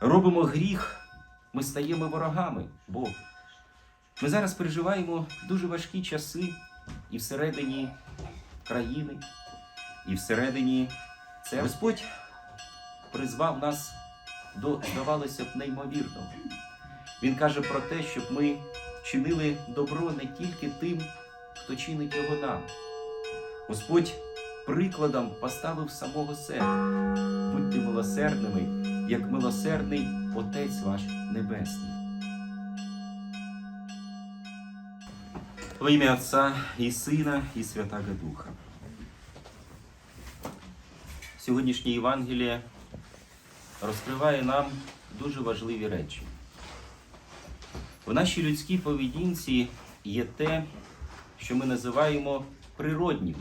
робимо гріх, ми стаємо ворогами Богу. Ми зараз переживаємо дуже важкі часи і всередині країни, і всередині це Господь призвав нас до, здавалося б, неймовірного. Він каже про те, щоб ми чинили добро не тільки тим, хто чинить його нам. Господь прикладом поставив самого себе. Будьте милосердними, як милосердний Отець ваш Небесний. Во ім'я Отця і Сина, і Святого Духа. Сьогоднішнє Євангеліє розкриває нам дуже важливі речі. В нашій людській поведінці є те, що ми називаємо природнім,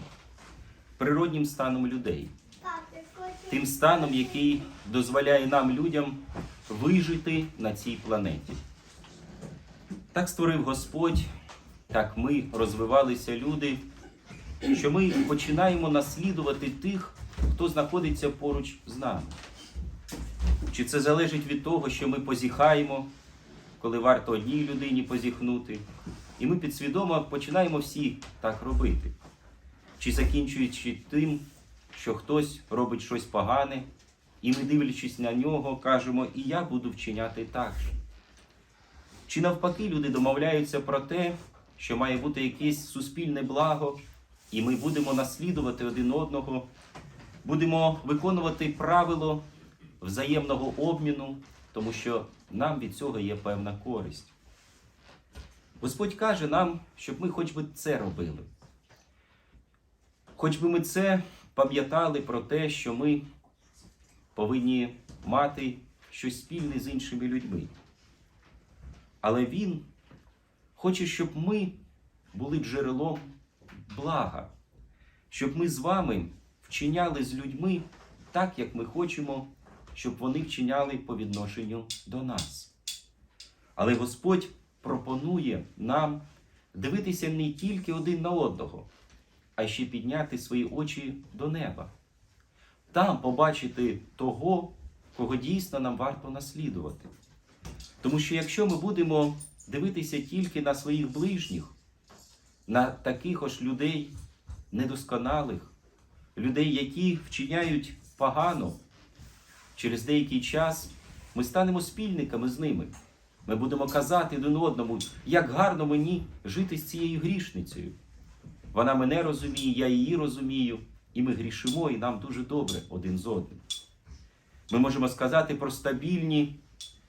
природнім станом людей, тим станом, який дозволяє нам, людям, вижити на цій планеті. Так створив Господь, так ми розвивалися люди, що ми починаємо наслідувати тих, хто знаходиться поруч з нами. Чи це залежить від того, що ми позіхаємо, коли варто одній людині позіхнути, і ми підсвідомо починаємо всі так робити. Чи закінчуючи тим, що хтось робить щось погане, і ми, дивлячись на нього, кажемо, і я буду вчиняти так же. Чи навпаки люди домовляються про те, що має бути якесь суспільне благо, і ми будемо наслідувати один одного, будемо виконувати правило взаємного обміну, тому що нам від цього є певна користь. Господь каже нам, щоб ми хоч би це робили. Хоч би ми це пам'ятали про те, що ми повинні мати щось спільне з іншими людьми. Але Він хоче, щоб ми були джерелом блага, щоб ми з вами вчиняли з людьми так, як ми хочемо, щоб вони вчиняли по відношенню до нас. Але Господь пропонує нам дивитися не тільки один на одного, а ще підняти свої очі до неба, там побачити того, кого дійсно нам варто наслідувати. Тому що якщо ми будемо дивитися тільки на своїх ближніх, на таких ось людей недосконалих, людей, які вчиняють погано, через деякий час ми станемо спільниками з ними. Ми будемо казати один одному, як гарно мені жити з цією грішницею. Вона мене розуміє, я її розумію, і ми грішимо, і нам дуже добре один з одним. Ми можемо сказати про стабільні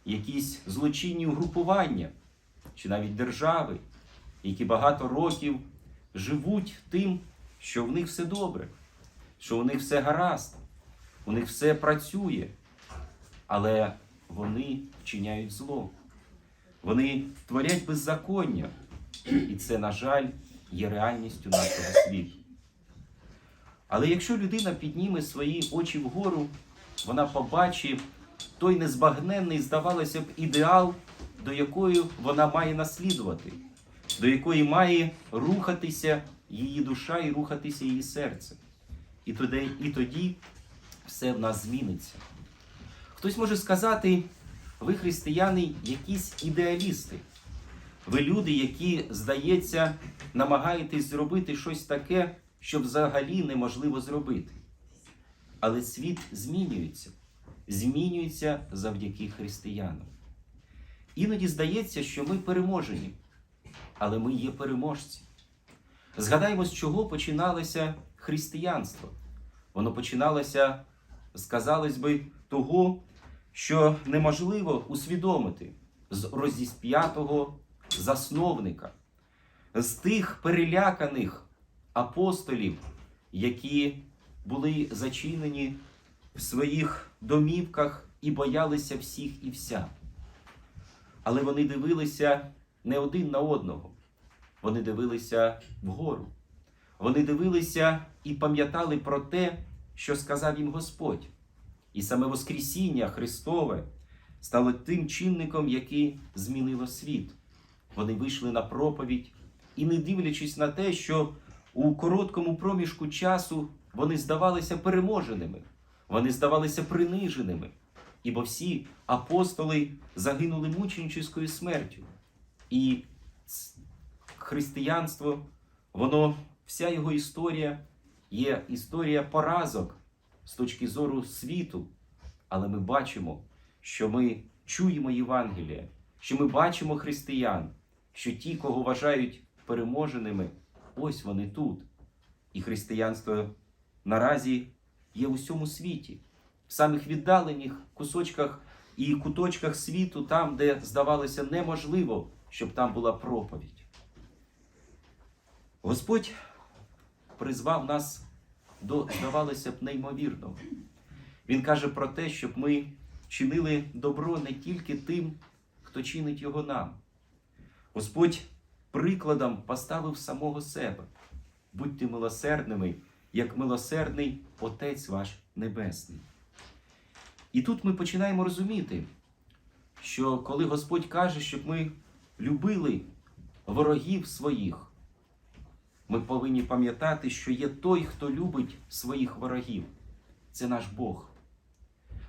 якісь злочинні угрупування чи навіть держави, які багато років живуть тим, що в них все добре, що у них все гаразд, у них все працює, але вони вчиняють зло. Вони творять беззаконня, і це, на жаль, є реальністю нашого світу. Але якщо людина підніме свої очі вгору, вона побачить той незбагненний, здавалося б, ідеал, до якої вона має наслідувати, до якої має рухатися її душа і рухатися її серце. І тоді, і тоді все в нас зміниться. Хтось може сказати, ви християни, якісь ідеалісти. Ви люди, які, здається, намагаєтесь зробити щось таке, що взагалі неможливо зробити. Але світ змінюється, змінюється завдяки християнам. Іноді здається, що ми переможені, але ми є переможці. Згадаємо, з чого починалося християнство. Воно починалося, сказалось би, того, що неможливо усвідомити з розісп'ятого засновника, з тих переляканих апостолів, які були зачинені в своїх домівках і боялися всіх і вся. Але вони дивилися не один на одного, вони дивилися вгору. Вони дивилися і пам'ятали про те, що сказав їм Господь. І саме Воскресіння Христове стало тим чинником, який змінило світ. Вони вийшли на проповідь і, не дивлячись на те, що у короткому проміжку часу вони здавалися переможеними, вони здавалися приниженими, ібо всі апостоли загинули мученическою смертю. І християнство, воно, вся його історія є історія поразок з точки зору світу. Але ми бачимо, що ми чуємо Євангеліє, що ми бачимо християн, що ті, кого вважають переможеними, ось вони тут. І християнство наразі є у всьому світі, в самих віддалених кусочках і куточках світу, там, де здавалося неможливо, щоб там була проповідь. Господь призвав нас до, здавалося б, неймовірного. Він каже про те, щоб ми чинили добро не тільки тим, хто чинить його нам. Господь прикладом поставив самого себе. Будьте милосердними, як милосердний Отець ваш Небесний. І тут ми починаємо розуміти, що коли Господь каже, щоб ми любили ворогів своїх, ми повинні пам'ятати, що є той, хто любить своїх ворогів. Це наш Бог.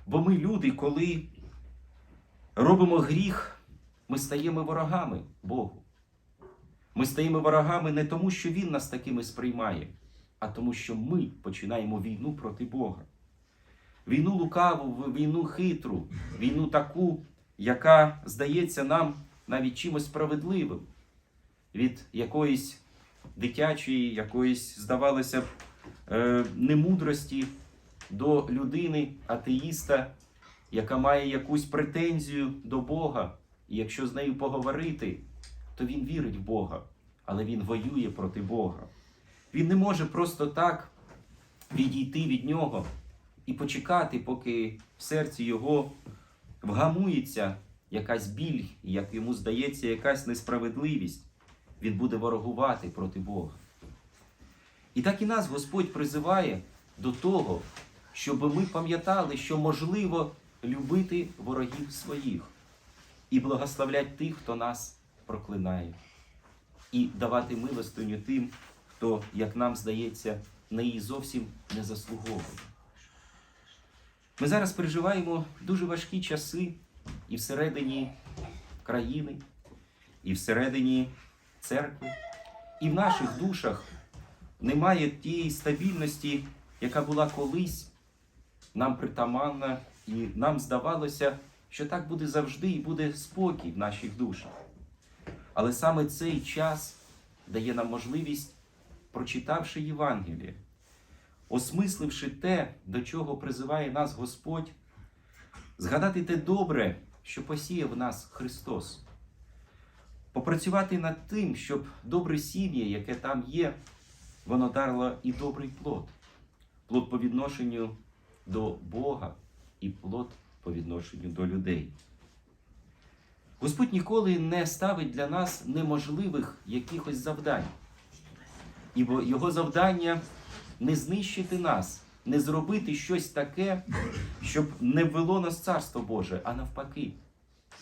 Бо ми, люди, коли робимо гріх, ми стаємо ворогами Богу. Ми стаємо ворогами не тому, що Він нас такими сприймає, а тому, що ми починаємо війну проти Бога. Війну лукаву, війну хитру, війну таку, яка здається нам навіть чимось справедливим від якоїсь дитячої, якоїсь, здавалося б, е, немудрості до людини, атеїста, яка має якусь претензію до Бога, і якщо з нею поговорити, то він вірить в Бога, але він воює проти Бога. Він не може просто так відійти від нього і почекати, поки в серці його вгамується якась біль, як йому здається, якась несправедливість. Він буде ворогувати проти Бога. І так і нас Господь призиває до того, щоб ми пам'ятали, що можливо любити ворогів своїх і благословляти тих, хто нас проклинає, і давати милостиню тим, хто, як нам здається, на її зовсім не заслуговує. Ми зараз переживаємо дуже важкі часи і всередині країни, і всередині церкви, і в наших душах немає тієї стабільності, яка була колись нам притаманна, і нам здавалося, що так буде завжди і буде спокій в наших душах. Але саме цей час дає нам можливість, прочитавши Євангеліє, осмисливши те, до чого призиває нас Господь, згадати те добре, що посіяв в нас Христос, попрацювати над тим, щоб добре сім'я, яке там є, воно дало і добрий плод, плод по відношенню до Бога і плод по відношенню до людей. Господь ніколи не ставить для нас неможливих якихось завдань. Ібо його завдання не знищити нас, не зробити щось таке, щоб не ввело нас Царство Боже, а навпаки,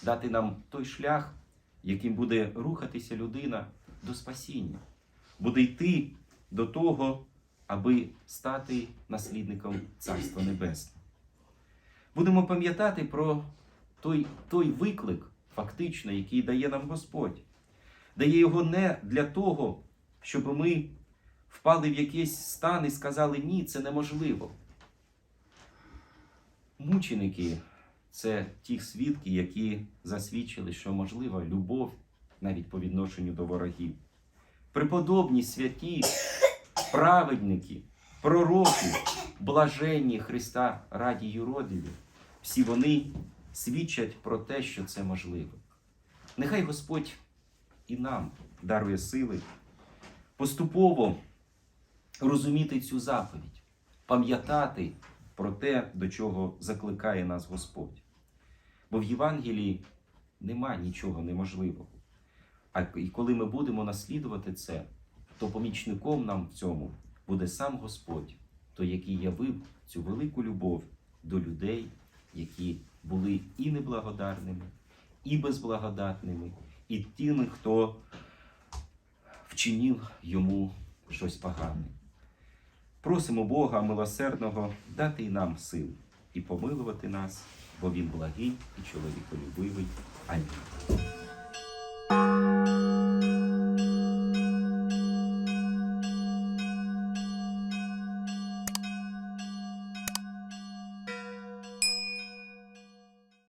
дати нам той шлях, яким буде рухатися людина до спасіння, буде йти до того, аби стати наслідником Царства Небесного. Будемо пам'ятати про той, той виклик, фактично, який дає нам Господь. Дає його не для того, щоб ми впали в якийсь стан і сказали ні, це неможливо. Мученики це ті свідки, які засвідчили, що можлива любов навіть по відношенню до ворогів. Преподобні святі, праведники, пророки, блаженні Христа раді юродиві, всі вони свідчать про те, що це можливо. Нехай Господь і нам дарує сили поступово розуміти цю заповідь, пам'ятати про те, до чого закликає нас Господь. Бо в Євангелії нема нічого неможливого. А і коли ми будемо наслідувати це, то помічником нам в цьому буде сам Господь, той, який явив цю велику любов до людей, які були і неблагодарними, і безблагодатними, і тими, хто вчинив йому щось погане. Просимо Бога милосердного дати нам сил і помилувати нас, бо він благий і чоловіколюбивий. Амінь.